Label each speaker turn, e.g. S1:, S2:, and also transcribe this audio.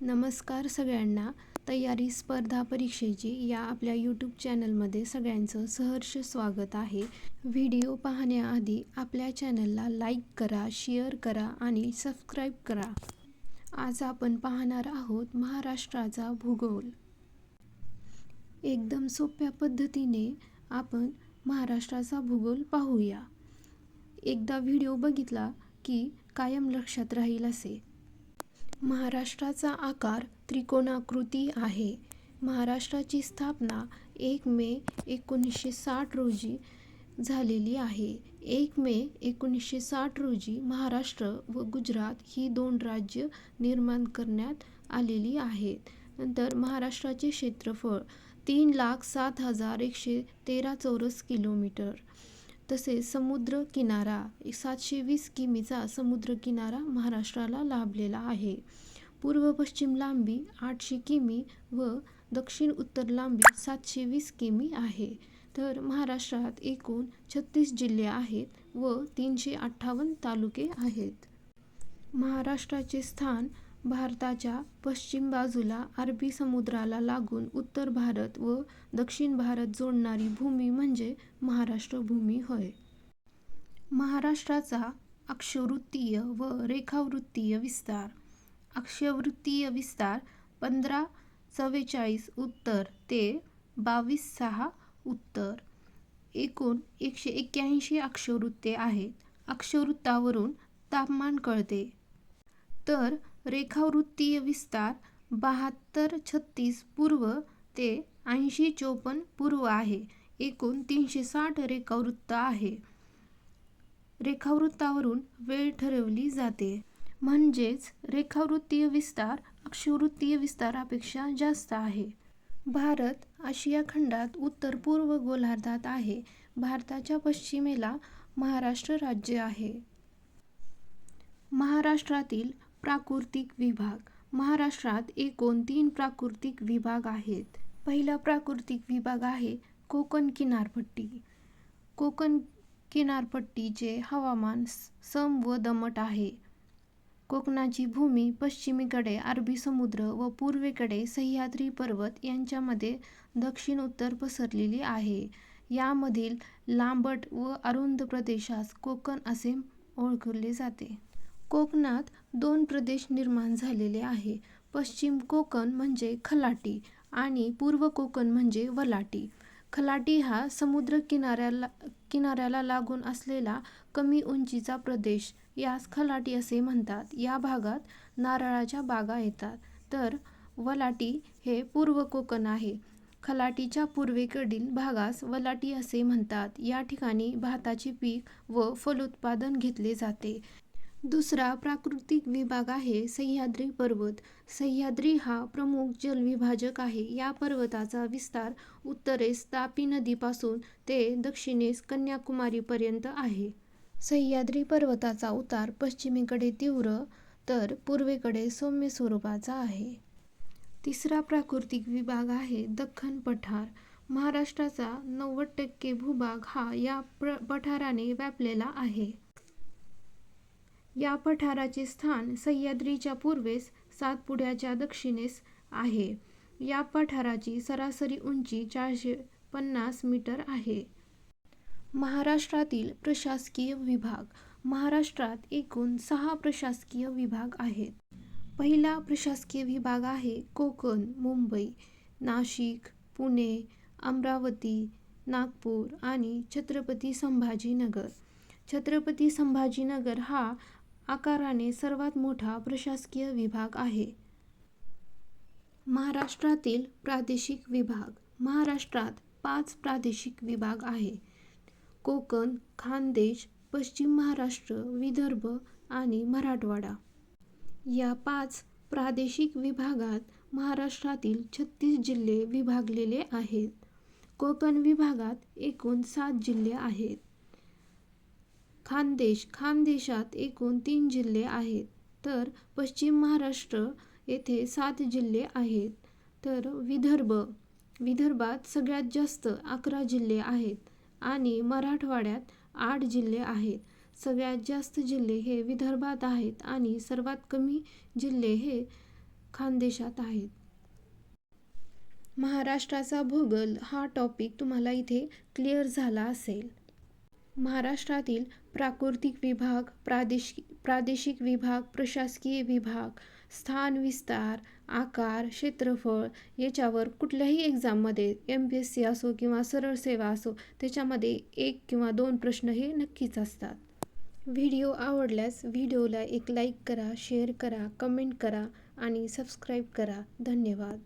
S1: नमस्कार सगळ्यांना. तयारी स्पर्धा परीक्षेची या आपल्या यूट्यूब चॅनलमध्ये सगळ्यांचं सहर्ष स्वागत आहे. व्हिडिओ पाहण्याआधी आपल्या चॅनलला लाईक करा शेअर करा आणि सबस्क्राईब करा. आज आपण पाहणार आहोत महाराष्ट्राचा भूगोल. एकदम सोप्या पद्धतीने आपण महाराष्ट्राचा भूगोल पाहूया. एकदा व्हिडिओ बघितला की कायम लक्षात राहील असे. महाराष्ट्राचा आकार त्रिकोणाकृती आहे. महाराष्ट्राची स्थापना एक मे एकोणीसशे साठ रोजी झालेली आहे. एक मे एकोणीसशे साठ रोजी महाराष्ट्र व गुजरात ही दोन राज्य निर्माण करण्यात आलेली आहेत. नंतर महाराष्ट्राचे क्षेत्रफळ तीन लाख सात हजार एकशे तेरा चौरस किलोमीटर. तसेच समुद्र किनारा सातशे वीस किमीचा समुद्र किनारा महाराष्ट्राला लाभलेला आहे. पूर्व पश्चिम लांबी आठशे किमी व दक्षिण उत्तर लांबी सातशे वीस किमी आहे. तर महाराष्ट्रात एकूण छत्तीस जिल्हे आहेत व तीनशे अठ्ठावन्न तालुके आहेत. महाराष्ट्राचे स्थान भारताच्या पश्चिम बाजूला अरबी समुद्राला लागून उत्तर भारत व दक्षिण भारत जोडणारी भूमी म्हणजे महाराष्ट्र भूमी होय. महाराष्ट्राचा अक्षवृत्तीय व रेखावृत्तीय विस्तार. अक्षवृत्तीय विस्तार पंधरा चव्वेचाळीस उत्तर ते बावीस सहा उत्तर. एकूण एकशे एक्क्याऐंशी अक्षवृत्ते आहेत. अक्षवृत्तावरून तापमान कळते. तर रेखावृत्तीय विस्तार बहात्तर छत्तीस पूर्व ते ऐंशी चोपन्न पूर्व आहे. एकूण तीनशे साठ रेखावृत्त आहे. रेखावृत्तावरून वेळ ठरवली जाते. म्हणजेच रेखावृत्तीय विस्तार अक्षवृत्तीय विस्तारापेक्षा जास्त आहे. भारत आशिया खंडात उत्तर पूर्व गोलार्धात आहे. भारताच्या पश्चिमेला महाराष्ट्र राज्य आहे. महाराष्ट्रातील प्राकृतिक विभाग. महाराष्ट्रात एकूण तीन प्राकृतिक विभाग आहेत. पहिला प्राकृतिक विभाग आहे कोकण किनारपट्टी. कोकण किनारपट्टीचे हवामान सम व दमट आहे. कोकणाची भूमी पश्चिमेकडे अरबी समुद्र व पूर्वेकडे सह्याद्री पर्वत यांच्यामध्ये दक्षिण उत्तर पसरलेली आहे. यामधील लांबट व अरुंद प्रदेशास कोकण असे ओळखले जाते. कोकणात दोन प्रदेश निर्माण झालेले आहे. पश्चिम कोकण म्हणजे खलाटी आणि पूर्व कोकण म्हणजे वलाटी. खलाटी हा समुद्र किनाऱ्याला किनाऱ्याला लागून असलेला कमी उंचीचा प्रदेश. यास खलाटी असे म्हणतात. या भागात नारळाच्या बागा येतात. तर वलाटी हे पूर्व कोकण आहे. खलाटीच्या पूर्वेकडील भागास वलाटी असे म्हणतात. या ठिकाणी भाताचे पीक व फलोत्पादन घेतले जाते. दुसरा प्राकृतिक विभाग आहे सह्याद्री पर्वत. सह्याद्री हा प्रमुख जलविभाजक आहे. या पर्वताचा विस्तार उत्तरेस तापी नदीपासून ते दक्षिणेस कन्याकुमारीपर्यंत आहे. सह्याद्री पर्वताचा उतार पश्चिमेकडे तीव्र तर पूर्वेकडे सौम्य स्वरूपाचा आहे. तिसरा प्राकृतिक विभाग आहे दख्खन पठार. महाराष्ट्राचा नव्वद टक्के भूभाग हा या प्र पठाराने व्यापलेला आहे. या पठाराचे स्थान सह्याद्रीच्या पूर्वेस सातपुड्याच्या दक्षिणेस आहे. या पठाराची सरासरी उंची चारशे पन्नास मीटर आहे. महाराष्ट्रातील प्रशासकीय विभाग महाराष्ट्रात एकूण सहा प्रशासकीय विभाग आहेत. पहिला प्रशासकीय विभाग आहे कोकण मुंबई नाशिक पुणे अमरावती नागपूर आणि छत्रपती संभाजीनगर. छत्रपती संभाजीनगर हा आकाराने सर्वात मोठा प्रशासकीय विभाग आहे. महाराष्ट्रातील प्रादेशिक विभाग महाराष्ट्रात पाच प्रादेशिक विभाग आहे. कोकण खानदेश पश्चिम महाराष्ट्र विदर्भ आणि मराठवाडा. या पाच प्रादेशिक विभागात महाराष्ट्रातील छत्तीस जिल्हे विभागलेले आहेत. कोकण विभागात एकूण सात जिल्हे आहेत. खानदेश खानदेशात एकूण तीन जिल्हे आहेत. तर पश्चिम महाराष्ट्र येथे सात जिल्हे आहेत. तर विदर्भ विदर्भात सगळ्यात जास्त अकरा जिल्हे आहेत आणि मराठवाड्यात आठ जिल्हे आहेत. सगळ्यात जास्त जिल्हे हे विदर्भात आहेत आणि सर्वात कमी जिल्हे हे खानदेशात आहेत. महाराष्ट्राचा भूगोल हा टॉपिक तुम्हाला इथे क्लिअर झाला असेल. महाराष्ट्रातील प्राकृतिक विभाग प्रादेशिक प्रादेशिक विभाग प्रशासकीय विभाग स्थान विस्तार आकार क्षेत्रफळ याच्यावर कुठल्याही एक्झाममध्ये एम पी एस सी असो किंवा सरळ सेवा असो त्याच्यामध्ये एक किंवा दोन प्रश्न हे नक्कीच असतात. व्हिडिओ आवडल्यास व्हिडिओला एक लाईक करा शेअर करा कमेंट करा आणि सबस्क्राईब करा. धन्यवाद.